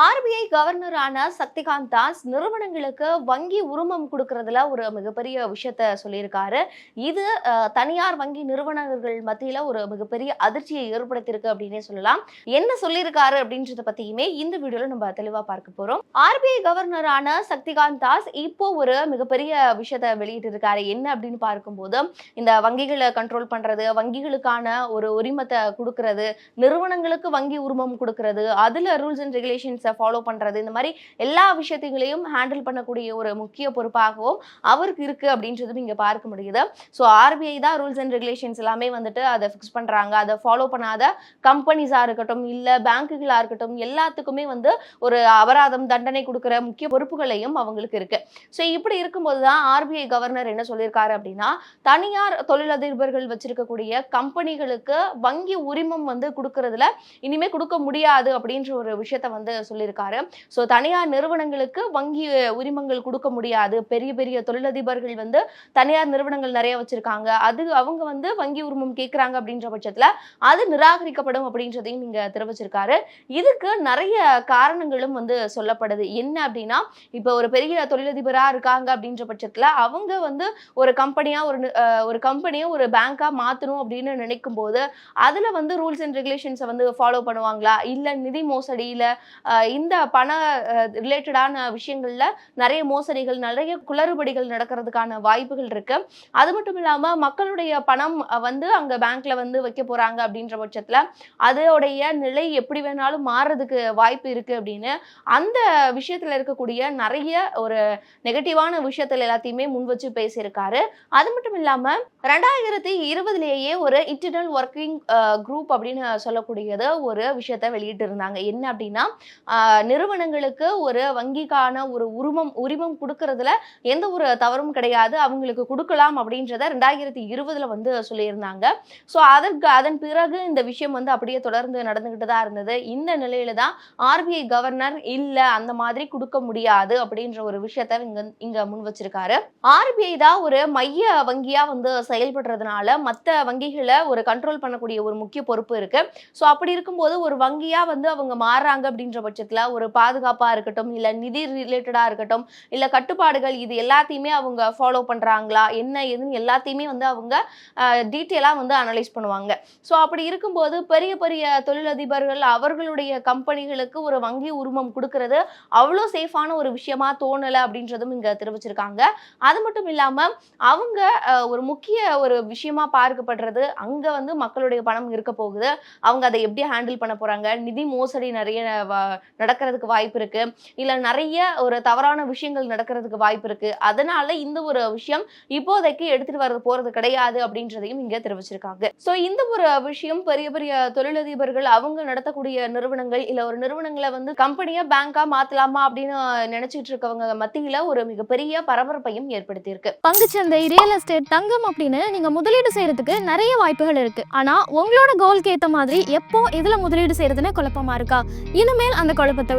are we RBI கவர்னரான சக்திகாந்த் தாஸ் நிறுவனங்களுக்கு வங்கி உரிமம் கொடுக்கறதுல ஒரு மிகப்பெரிய விஷயத்த சொல்லியிருக்காரு. இது தனியார் வங்கி நிறுவனர்கள் மத்தியில ஒரு மிகப்பெரிய அதிர்ச்சியை ஏற்படுத்தியிருக்கு அப்படின்னே சொல்லலாம். என்ன சொல்லியிருக்காரு அப்படின்றத பத்தியுமே இந்த வீடியோல நம்ம தெளிவா பார்க்க போறோம். ஆர்பிஐ கவர்னரான சக்திகாந்த் தாஸ் இப்போ ஒரு மிகப்பெரிய விஷயத்த வெளியிட்டு இருக்காரு என்ன அப்படின்னு பார்க்கும்போது இந்த வங்கிகளை கண்ட்ரோல் பண்றது வங்கிகளுக்கான ஒரு உரிமத்தை கொடுக்கறது நிறுவனங்களுக்கு வங்கி உரிமம் கொடுக்கறது அதுல ரூல்ஸ் அண்ட் ரெகுலேஷன்ஸை ஃபாலோ பண்ணுறது இந்த மாதிரி எல்லா விஷயத்துகளையும் ஹேண்டில் பண்ணக்கூடிய ஒரு முக்கிய பொறுப்பாகவும் அவருக்கு இருக்குது அப்படின்றதும் இங்கே பார்க்க முடியுது. ஸோ ஆர்பிஐ தான் ரூல்ஸ் அண்ட் ரெகுலேஷன்ஸ் எல்லாமே வந்துட்டு அதை ஃபிக்ஸ் பண்ணுறாங்க அதை ஃபாலோ பண்ணாத கம்பெனிஸாக இருக்கட்டும் இல்லை பேங்க்குகளாக இருக்கட்டும் எல்லாத்துக்குமே வந்து ஒரு அபராதம் தண்டனை கொடுக்குற முக்கிய பொறுப்புகளையும் அவங்களுக்கு இருக்குது ஸோ இப்படி இருக்கும்போது தான் ஆர்பிஐ கவர்னர் என்ன சொல்லியிருக்காரு அப்படின்னா தனியார் தொழிலதிபர்கள் வச்சிருக்கக்கூடிய கம்பெனிகளுக்கு வங்கி உரிமம் வந்து கொடுக்கறதுல இனிமே கொடுக்க முடியாது அப்படின்ற ஒரு விஷயத்த வந்து சொல்லியிருக்காரு. ஸோ தனியார் நிறுவனங்களுக்கு வங்கி உரிமங்கள் கொடுக்க முடியாது. பெரிய பெரிய தொழிலதிபர்கள் வந்து தனியார் நிறுவனங்கள் நிறைய வச்சிருக்காங்க. அது அவங்க வந்து வங்கி உரிமம் கேட்குறாங்க அப்படின்ற பட்சத்தில் அது நிராகரிக்கப்படும் அப்படின்றதையும் இங்க தெரிவிச்சிருக்காரு. இதுக்கு நிறைய காரணங்களும் வந்து சொல்லப்படுது. என்ன அப்படின்னா இப்போ ஒரு பெரிய தொழிலதிபராக இருக்காங்க அப்படின்ற பட்சத்தில் அவங்க வந்து ஒரு கம்பெனியாக ஒரு ஒரு கம்பெனியை ஒரு பேங்காக மாற்றணும் அப்படின்னு நினைக்கும் போது அதில் வந்து ரூல்ஸ் அண்ட் ரெகுலேஷன்ஸை வந்து ஃபாலோ பண்ணுவாங்களா? இல்லை நிதி மோசடியில் இந்த பண ரிலேட்டடான விஷயங்கள்ல நிறைய மோசடிகள் நிறைய குளறுபடிகள் நடக்கிறதுக்கான வாய்ப்புகள் இருக்கு. அது மட்டும் இல்லாம மக்களுடைய பணம் வந்து அங்க பேங்க்ல வந்து வைக்க போறாங்க அப்படின்ற பட்சத்துல அதோடைய நிலை எப்படி வேணாலும் மாறுறதுக்கு வாய்ப்பு இருக்கு அப்படின்னு அந்த விஷயத்துல இருக்கக்கூடிய நிறைய ஒரு நெகட்டிவான விஷயத்துல எல்லாத்தையுமே முன் வச்சு பேசியிருக்காரு. அது மட்டும் இல்லாம ரெண்டாயிரத்தி இருபதுலேயே ஒரு இன்டர்னல் ஒர்க்கிங் குரூப் அப்படின்னு சொல்லக்கூடியது ஒரு விஷயத்த வெளியிட்டு இருந்தாங்க என்ன அப்படின்னா நிறுவனங்களுக்கு ஒரு வங்கிக்கான ஒரு உரிமம் உரிமம் கொடுக்கறதுல எந்த ஒரு தவறும் கிடையாது. அவங்களுக்கு கொடுக்கலாம் அப்படின்றத ரெண்டாயிரத்தி இருபதுல வந்து சொல்லியிருந்தாங்க. ஸோ அதற்கு அதன் பிறகு இந்த விஷயம் வந்து அப்படியே தொடர்ந்து நடந்துகிட்டு தான் இருந்தது. இந்த நிலையில தான் ஆர்பிஐ கவர்னர் இல்ல அந்த மாதிரி கொடுக்க முடியாது அப்படின்ற ஒரு விஷயத்த இங்க இங்க முன் வச்சிருக்காரு. ஆர்பிஐ தான் ஒரு மைய வங்கியா வந்து செயல்படுறதுனால மற்ற வங்கிகளை ஒரு கண்ட்ரோல் பண்ணக்கூடிய ஒரு முக்கிய பொறுப்பு இருக்கு. ஸோ அப்படி இருக்கும்போது ஒரு வங்கியா வந்து அவங்க மாறுறாங்க அப்படின்ற பட்சத்துல ஒரு பாதுகாப்பாக இருக்கட்டும் இல்லை நிதி ரிலேட்டடாக இருக்கட்டும் இல்லை கட்டுப்பாடுகள் இது எல்லாத்தையுமே அவங்க ஃபாலோ பண்ணுறாங்களா என்ன ஏதுன்னு எல்லாத்தையுமே வந்து அவங்க டீட்டெயிலாக வந்து அனலைஸ் பண்ணுவாங்க. ஸோ அப்படி இருக்கும்போது பெரிய பெரிய தொழிலதிபர்கள் அவர்களுடைய கம்பெனிகளுக்கு ஒரு வங்கி உரிமம் கொடுக்கறது அவ்வளோ சேஃபான ஒரு விஷயமா தோணலை அப்படின்றதும் இங்கே தெரிவிச்சிருக்காங்க. அது மட்டும் இல்லாமல் அவங்க ஒரு முக்கிய ஒரு விஷயமா பார்க்கப்படுறது அங்கே வந்து மக்களுடைய பணம் இருக்க போகுது. அவங்க அதை எப்படி ஹேண்டில் பண்ண போகிறாங்க நிதி மோசடி நிறைய நடக்கிறதுக்கு நடக்கிறதுக்கு வாய்ப்பு இருக்கு. இல்ல நிறைய ஒரு தவறான விஷயங்கள் நடக்கிறதுக்கு வாய்ப்பு இருக்கு. அதனால இந்த ஒரு விஷயம் இப்போதைக்கு எடுத்துட்டு வர போறது கிடையாது அப்படின்றதையும் இங்க தெரிவிச்சிருக்காங்க. சோ இந்த ஒரு விஷயம் பெரிய பெரிய தொழிலதிபர்கள் அவங்க நடத்தக்கூடிய நிறுவனங்கள் இல்ல ஒரு நிறுவனங்களை வந்து கம்பெனியா பேங்கா மாத்தலாமா அப்படின்னு நினைச்சிட்டு இருக்கவங்க மத்தியில ஒரு மிகப்பெரிய பரபரப்பையும் ஏற்படுத்தியிருக்கு. பங்குச்சந்தை ரியல் எஸ்டேட் தங்கம் அப்படின்னு நீங்க முதலீடு செய்யறதுக்கு நிறைய வாய்ப்புகள் இருக்கு. ஆனா உங்களோட கோல்க்கு ஏத்த மாதிரி எப்போ இதுல முதலீடு செய்யறதுன்னு குழப்பமா இருக்கா? இனிமேல் அந்த குழப்பத்தை